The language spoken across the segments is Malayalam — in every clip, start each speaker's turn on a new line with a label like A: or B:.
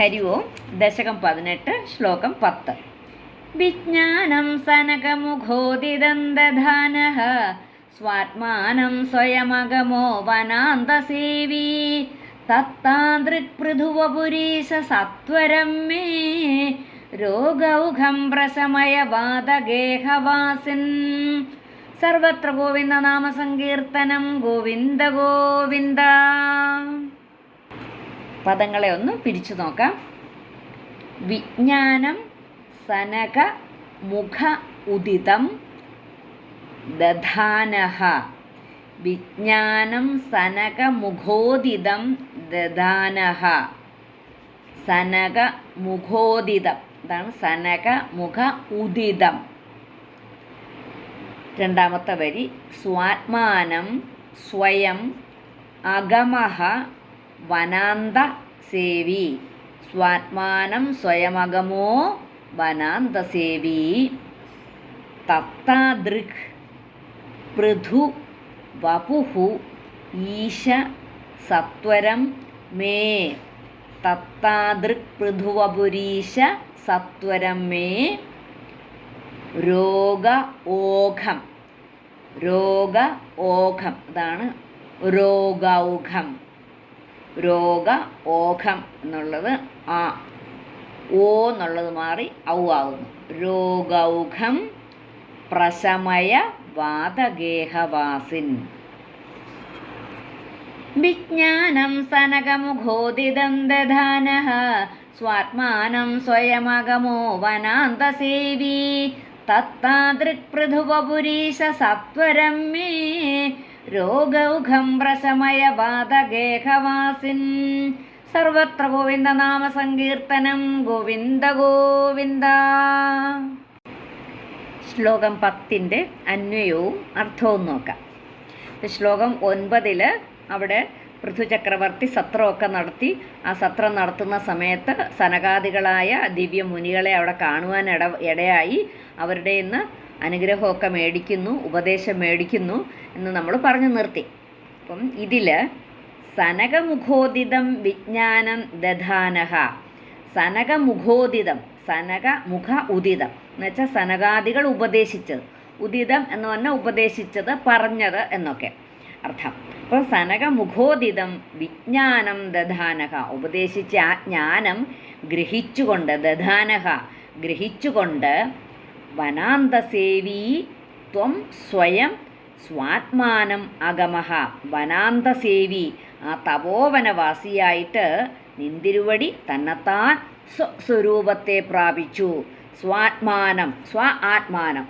A: ഹരി ഓം ദശകം പതിനെട്ട് ശ്ലോകം പത്ത്. വിജ്ഞാനം സനകമുഖോദിദന്തധാനഃ സ്വാത്മാനം സ്വയമഗമോ വനാന്തസേവീ. തത്താദൃക്പൃഥുവപുരീശ സത്വരം മേ രോഗൗഘം പ്രശമയ വാദഗേഹവാസിൻ സർവത്ര ഗോവിന്ദ നാമസങ്കീർത്തനം ഗോവിന്ദ ഗോവിന്ദ. പദങ്ങളെ ഒന്ന് പിരിച്ചു നോക്കാം. വിജ്ഞാനം സനക മുഖ ഉദിതം ദധാനഹ. വിജ്ഞാനം സനക മുഖോദിതം ദധാനഹ. സനക മുഖോദിതം. ഇതാണ് സനക മുഖ ഉദിതം. രണ്ടാമത്തെ വരി സ്വാത്മാനം സ്വയം അഗമഹ വനാന്ത സേവി. സ്വാത്മാനം സ്വയമഗമോ വനാന്തസേവി തത്താദൃക് പൃഥു വപുഹു ഈശ സത്വരം മേ. തത്താദൃക് പൃഥുവപുരീശ സത്വരം മേ. രോഗ ഓഘം. രോഗ ഓഘം. അതാണ് രോഗൗഘം രോഗ ഓഘം എന്നുള്ളത് ആ ഓ എന്നുള്ളത് മാറി ഔ ആകുന്നു രോഗൗഘം പ്രശമയ വാതഗേഹവാസിൻ. വിജ്ഞാനം സനകമുഖോദിതം ദധാനഃ സ്വാത്മാനം സ്വയമകമോ വനാന്തസേവി തത്താദൃക്പൃഥുവപുരീശ സത്വരം മേ രോഗൗഘം പ്രശമയ ബാധഗേഹവാസിൻ സർവത്ര ഗോവിന്ദ നാമ സങ്കീർത്തനം ഗോവിന്ദ ഗോവിന്ദ. ശ്ലോകം പത്തിന്റെ അന്വയവും അർത്ഥവും നോക്കാം. ശ്ലോകം ഒൻപതിൽ അവിടെ പൃഥുചക്രവർത്തി സത്രമൊക്കെ നടത്തി. ആ സത്രം നടത്തുന്ന സമയത്ത് സനകാദികളായ ദിവ്യ മുനികളെ അവിടെ കാണുവാൻ ഇട ഇടയായി അവരുടെ ഇന്ന് അനുഗ്രഹമൊക്കെ മേടിക്കുന്നു ഉപദേശം മേടിക്കുന്നു എന്ന് നമ്മൾ പറഞ്ഞു നിർത്തി. അപ്പം ഇതിൽ സനകമുഖോദിതം വിജ്ഞാനം ദധാനഹ. സനകമുഖോദിതം സനക മുഖ ഉദിതം എന്നുവെച്ചാൽ സനകാദികൾ ഉപദേശിച്ചത്. ഉദിതം എന്ന് പറഞ്ഞാൽ ഉപദേശിച്ചത് പറഞ്ഞത് എന്നൊക്കെ അർത്ഥം. അപ്പോൾ സനകമുഖോദിതം വിജ്ഞാനം ദധാനഹ. ഉപദേശിച്ച ആ ജ്ഞാനം ഗ്രഹിച്ചുകൊണ്ട് ദധാനഹ ഗ്രഹിച്ചുകൊണ്ട് വനാന്തസേവീ ത്വം സ്വയം സ്വാത്മാനം അഗമഹ. വനാന്തസേവി ആ തപോവനവാസിയായിട്ട് നിന്തിരുവടി തന്നെത്താൻ സ്വസ്വരൂപത്തെ പ്രാപിച്ചു. സ്വാത്മാനം സ്വ ആത്മാനം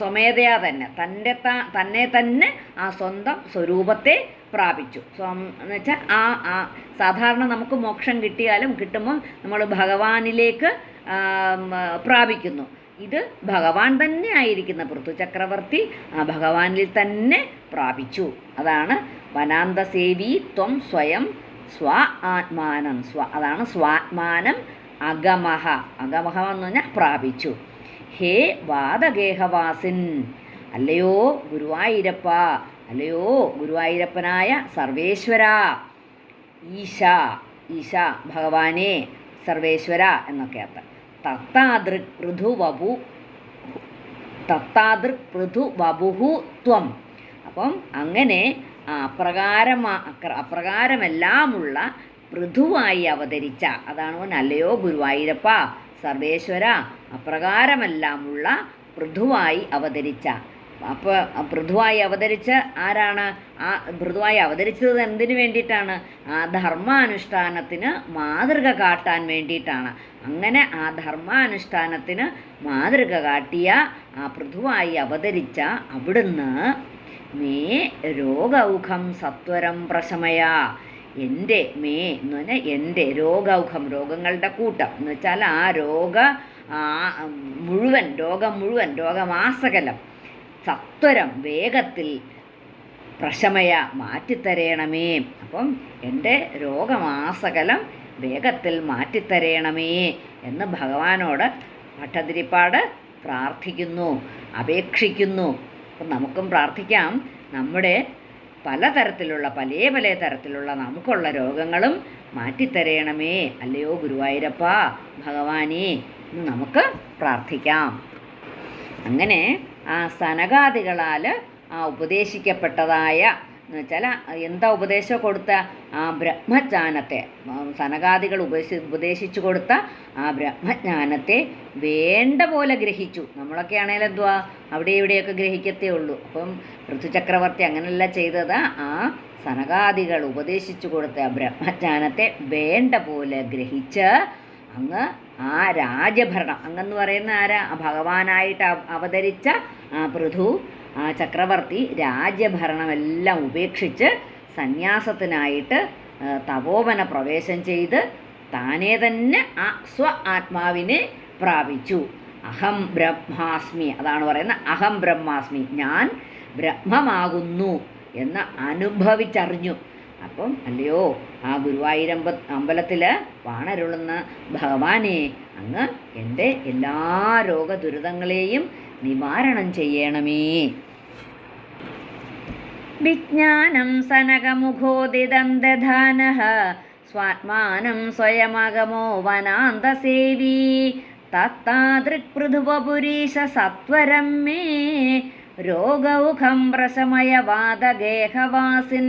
A: സ്വമേധയാ തന്നെ തന്റെ തന്നെ തന്നെ ആ സ്വന്തം സ്വരൂപത്തെ പ്രാപിച്ചു. സ്വം വെച്ചാൽ ആ ആ സാധാരണ നമുക്ക് മോക്ഷം കിട്ടിയാലും കിട്ടുമ്പോൾ നമ്മൾ ഭഗവാനിലേക്ക് പ്രാപിക്കുന്നു. ഇത് ഭഗവാൻ തന്നെ ആയിരിക്കുന്ന പൃഥു ചക്രവർത്തി ആ ഭഗവാനിൽ തന്നെ പ്രാപിച്ചു. അതാണ് വനാന്തസേവി ത്വം സ്വയം സ്വ ആത്മാനം. സ്വ അതാണ് സ്വാത്മാനം അഗമഹ. അഗമഹ എന്ന് പറഞ്ഞാൽ പ്രാപിച്ചു. ഹേ വാദഗേഹവാസിൻ. അല്ലയോ ഗുരുവായൂരപ്പ. അല്ലയോ ഗുരുവായൂരപ്പനായ സർവേശ്വര. ഈശ ഈശ ഭഗവാനെ സർവേശ്വര എന്നൊക്കെ അർത്ഥം. തത്താദൃക് പൃഥു വപു തത്താദൃക് ത്വം. അപ്പം അങ്ങനെ അപ്രകാരമാ അപ്രകാരമെല്ലാമുള്ള പൃഥുവായി അവതരിച്ച അതാണ് അല്ലയോ ഗുരുവായൂരപ്പ സർവേശ്വര അപ്രകാരമെല്ലാമുള്ള പൃഥുവായി അവതരിച്ച അപ്പോൾ പൃഥുവായി അവതരിച്ച ആരാണ്? ആ പൃഥുവായി അവതരിച്ചത് എന്തിനു വേണ്ടിയിട്ടാണ്? ആ ധർമാനുഷ്ഠാനത്തിന് മാതൃക കാട്ടാൻ വേണ്ടിയിട്ടാണ്. അങ്ങനെ ആ ധർമാനുഷ്ഠാനത്തിന് മാതൃക കാട്ടിയ ആ പൃഥുവായി അവതരിച്ച അവിടുന്ന് മേ രോഗൗഖം സത്വരം പ്രശമയ. എന്റെ മേ എന്ന് പറഞ്ഞാൽ എന്റെ രോഗൗഖം രോഗങ്ങളുടെ കൂട്ടം. എന്ന് വെച്ചാൽ ആ രോഗ മുഴുവൻ രോഗം മുഴുവൻ രോഗമാസകലം. സത്വരം വേഗത്തിൽ പ്രശമയ മാറ്റിത്തരയണമേ അപ്പം എന്റെ രോഗമാസകലം വേഗത്തിൽ മാറ്റിത്തരയണമേ എന്ന് ഭഗവാനോട് ഭട്ടതിരിപ്പാട് പ്രാർത്ഥിക്കുന്നു അപേക്ഷിക്കുന്നു. അപ്പം നമുക്കും പ്രാർത്ഥിക്കാം. നമ്മുടെ പലതരത്തിലുള്ള പല പല തരത്തിലുള്ള നമുക്കുള്ള രോഗങ്ങളും മാറ്റിത്തരയണമേ അല്ലയോ ഗുരുവായൂരപ്പ ഭഗവാനേ എന്ന് നമുക്ക് പ്രാർത്ഥിക്കാം. അങ്ങനെ ആ സനകാദികളാൽ ആ ഉപദേശിക്കപ്പെട്ടതായ എന്ന് എന്താ ഉപദേശം കൊടുത്ത? ആ ബ്രഹ്മജ്ഞാനത്തെ. സനകാദികൾ ഉപദേശി ഉപദേശിച്ചു കൊടുത്ത ആ ബ്രഹ്മജ്ഞാനത്തെ വേണ്ട പോലെ ഗ്രഹിച്ചു. നമ്മളൊക്കെ ആണെങ്കിലും എന്തുവാ? അവിടെ ഇവിടെയൊക്കെ ഗ്രഹിക്കത്തേ ഉള്ളൂ. അപ്പം ഋതുചക്രവർത്തി അങ്ങനെയല്ല ചെയ്തത്. ആ സനകാദികൾ ഉപദേശിച്ചു കൊടുത്ത ബ്രഹ്മജ്ഞാനത്തെ വേണ്ട പോലെ ഗ്രഹിച്ച് അങ്ങ് ആ രാജഭരണം. അങ്ങെന്ന് പറയുന്ന ആരാ? ഭഗവാനായിട്ട് അവതരിച്ച ആ പൃഥു ആ ചക്രവർത്തി രാജ്യഭരണമെല്ലാം ഉപേക്ഷിച്ച് സന്യാസത്തിനായിട്ട് തപോവന പ്രവേശം ചെയ്ത് താനേ തന്നെ ആ സ്വ ആത്മാവിനെ പ്രാപിച്ചു. അഹം ബ്രഹ്മാസ്മി. അതാണ് പറയുന്നത് അഹം ബ്രഹ്മാസ്മി. ഞാൻ ബ്രഹ്മമാകുന്നു എന്ന് അനുഭവിച്ചറിഞ്ഞു. അപ്പം അല്ലയോ ആ ഗുരുവായൂരമ്പ അമ്പലത്തിൽ വാണരുളുന്ന ഭഗവാനെ അങ്ങ് എന്റെ എല്ലാ രോഗദുരിതങ്ങളെയും നിവാരണം ചെയ്യണമേ. വിജ്ഞാനം സനകമുഖോദിതം ദധാനഃ സ്വാത്മാനം സ്വയമകമോ വനാന്തസേവീ തത്താദൃക്പൃഥുവപുരീശ സത്വരം മേ രോഗൗഖം പ്രശമയവാദഗേഹവാസിൻ.